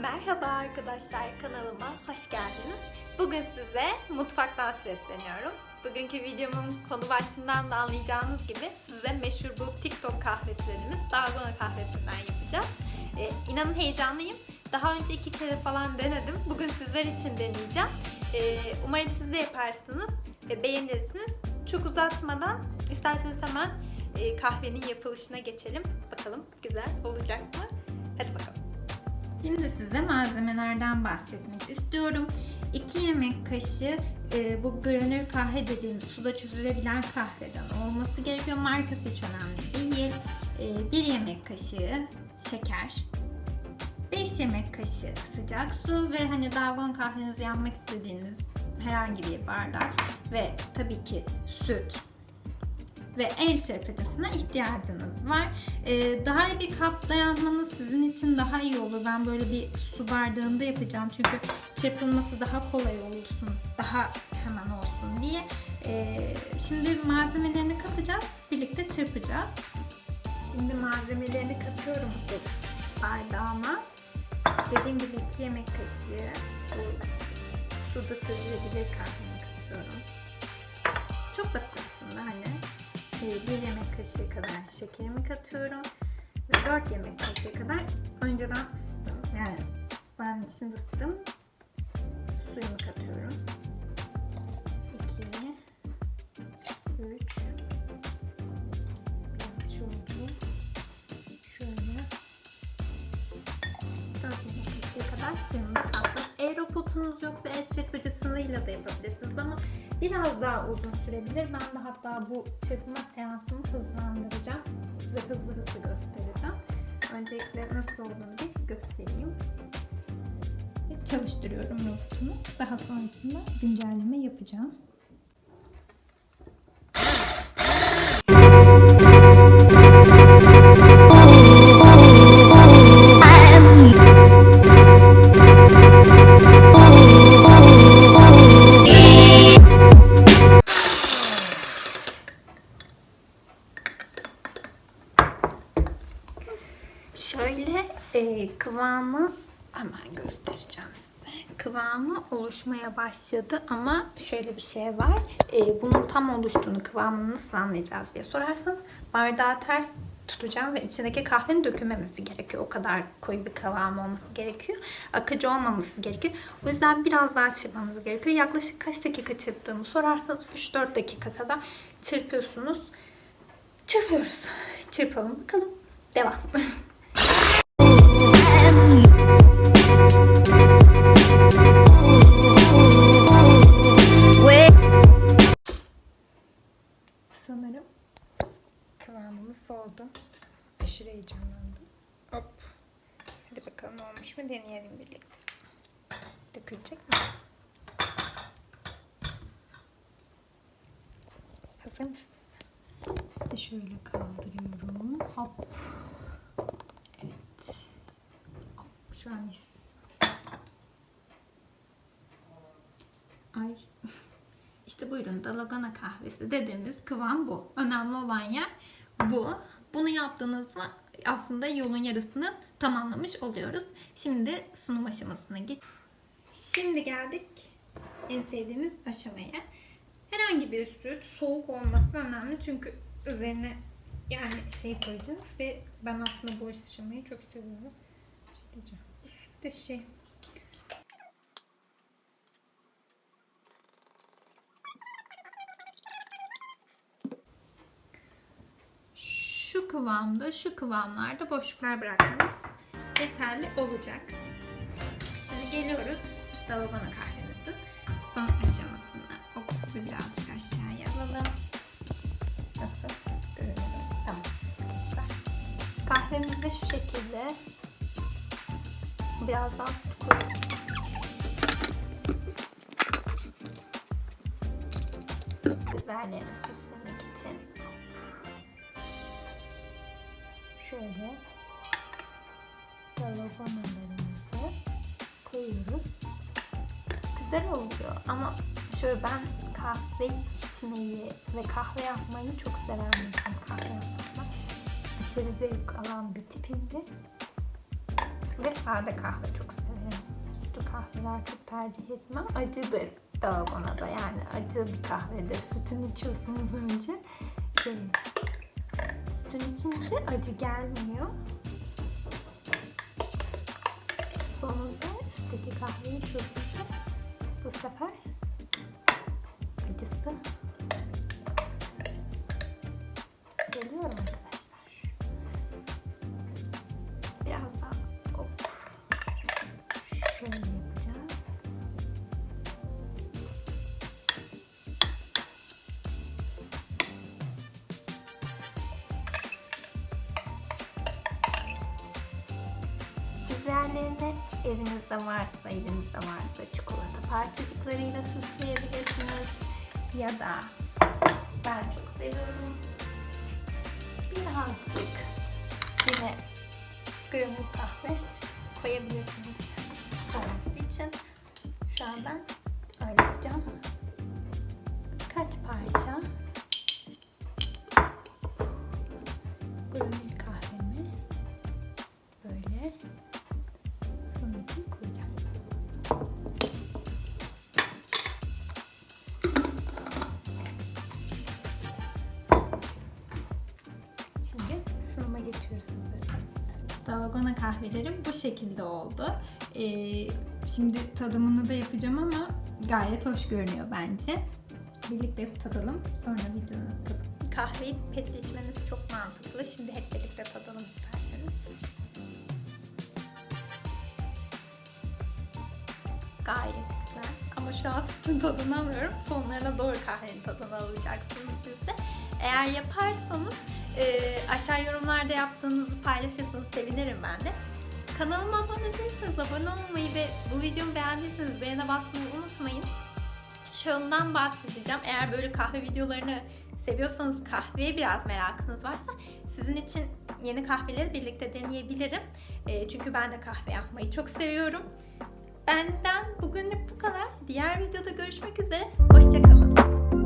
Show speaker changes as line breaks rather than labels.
Merhaba arkadaşlar kanalıma hoş geldiniz. Bugün size mutfaktan sesleniyorum. Bugünkü videomun konu başlığından da anlayacağınız gibi size meşhur bu TikTok kahvelerimiz Dalgona kahvesinden yapacağız. Ee, inanın heyecanlıyım. Daha önce iki kere falan denedim. Bugün sizler için deneyeceğim. Ee, umarım siz de yaparsınız ve beğenirsiniz. Çok uzatmadan isterseniz hemen e, kahvenin yapılışına geçelim. Bakalım güzel olacak mı? Hadi bakalım. Şimdi size malzemelerden bahsetmek istiyorum. 2 yemek kaşığı e, bu granül kahve dediğimiz suda çözülebilen kahveden olması gerekiyor. Markası hiç önemli değil. 1 yemek kaşığı şeker. 5 yemek kaşığı sıcak su ve hani dalgona kahvenizi yanmak istediğiniz herhangi bir bardak ve tabii ki süt ve el çırpıcısına ihtiyacınız var. Ee, daha iyi bir kapta yapmanız sizin için daha iyi olur. Ben böyle bir su bardağında yapacağım çünkü çırpılması daha kolay olsun, daha hemen olsun diye. Ee, şimdi malzemelerini katacağız, birlikte çırpacağız. Şimdi malzemelerini katıyorum bu bardağıma. Dediğim gibi 2 yemek kaşığı bu suda çözülebilir kahvemi 1 yemek kaşığı kadar şekerimi katıyorum. Ve 4 yemek kaşığı kadar önceden ısıttım. Yani ben şimdi ısıttım. Suyumu katıyorum. 2 3 Biraz şöyle Şöyle 4 yemek kaşığı kadar suyumu da kattım. Eğer o potunuz yoksa el çırpıcısıyla da yapabilirsiniz ama biraz daha uzun sürebilir. Ben de hatta bu çırpma seansımı hızlandıracağım. Size hızlı hızlı göstereceğim. Öncelikle nasıl olduğunu bir göstereyim. Çalıştırıyorum robotumu. Daha sonrasında güncelleme yapacağım. Kıvamı oluşmaya başladı ama şöyle bir şey var. E, bunun tam oluştuğunu, kıvamını nasıl anlayacağız diye sorarsanız bardağı ters tutacağım ve içindeki kahvenin dökülmemesi gerekiyor. O kadar koyu bir kıvam olması gerekiyor. Akıcı olmaması gerekiyor. O yüzden biraz daha çırpmanız gerekiyor. Yaklaşık kaç dakika çırptığımı sorarsanız 3-4 dakika kadar çırpıyorsunuz. Çırpıyoruz. Çırpalım bakalım. Devam. olmuş mu deneyelim birlikte. Dökülecek mi? Hazır mısınız? Size şöyle kaldırıyorum. Hop. Evet. Hop. Şu an his. Ay. İşte buyurun dalagana kahvesi dediğimiz kıvam bu. Önemli olan yer bu. Bunu yaptığınız aslında yolun yarısını tamamlamış oluyoruz. Şimdi sunum aşamasına git. Şimdi geldik en sevdiğimiz aşamaya. Herhangi bir süt soğuk olması önemli çünkü üzerine yani şey koyacağız ve ben aslında bu aşamayı çok seviyorum. Şey süt de şey şu kıvamda, şu kıvamlarda boşluklar bırakmanız yeterli olacak. Şimdi geliyoruz dalgona kahvemizin son aşamasına. O kısmı birazcık aşağıya alalım. Nasıl? Görünüyor. Tamam. Süper. Kahvemiz şu şekilde. Biraz daha süt koyalım. Üzerlerini süslemek için şöyle balabanalarımızı koyuyoruz. Güzel oluyor ama şöyle ben kahve içmeyi ve kahve yapmayı çok seven. Kahve yapmaktan aşırı zevk alan bir tipimdi. Ve sade kahve çok severim. tatlı kahveler çok tercih etmem. Acıdır dalgona da yani acı bir kahvedir. Sütünü içiyorsunuz önce. Şey, sütün içince acı gelmiyor. Sonunda üstteki kahveyi içiyorsunuz. Varsa, elinizde varsa çikolata parçacıklarıyla süsleyebilirsiniz. Ya da ben çok seviyorum. Birazcık yine granül kahve koyabilirsiniz sonrası için. Şu an ben öyle yapacağım. Kaç parça granül kahvemi böyle Dalgona kahvelerim bu şekilde oldu. Ee, şimdi tadımını da yapacağım ama gayet hoş görünüyor bence. Birlikte tadalım. Sonra videonu kapatalım. Kahveyi petle içmeniz çok mantıklı. Şimdi hep birlikte tadalım isterseniz. Gayet güzel. Ama şu an sütün tadını alıyorum. Sonlarına doğru kahvenin tadını alacaksınız siz de. Eğer yaparsanız yorumlarda yaptığınızı paylaşırsanız sevinirim ben de. Kanalıma abone değilseniz abone olmayı ve bu videomu beğendiyseniz beğene basmayı unutmayın. Şundan bahsedeceğim. Eğer böyle kahve videolarını seviyorsanız kahveye biraz merakınız varsa sizin için yeni kahveleri birlikte deneyebilirim. E, çünkü ben de kahve yapmayı çok seviyorum. Benden bugünlük bu kadar. Diğer videoda görüşmek üzere. Hoşçakalın.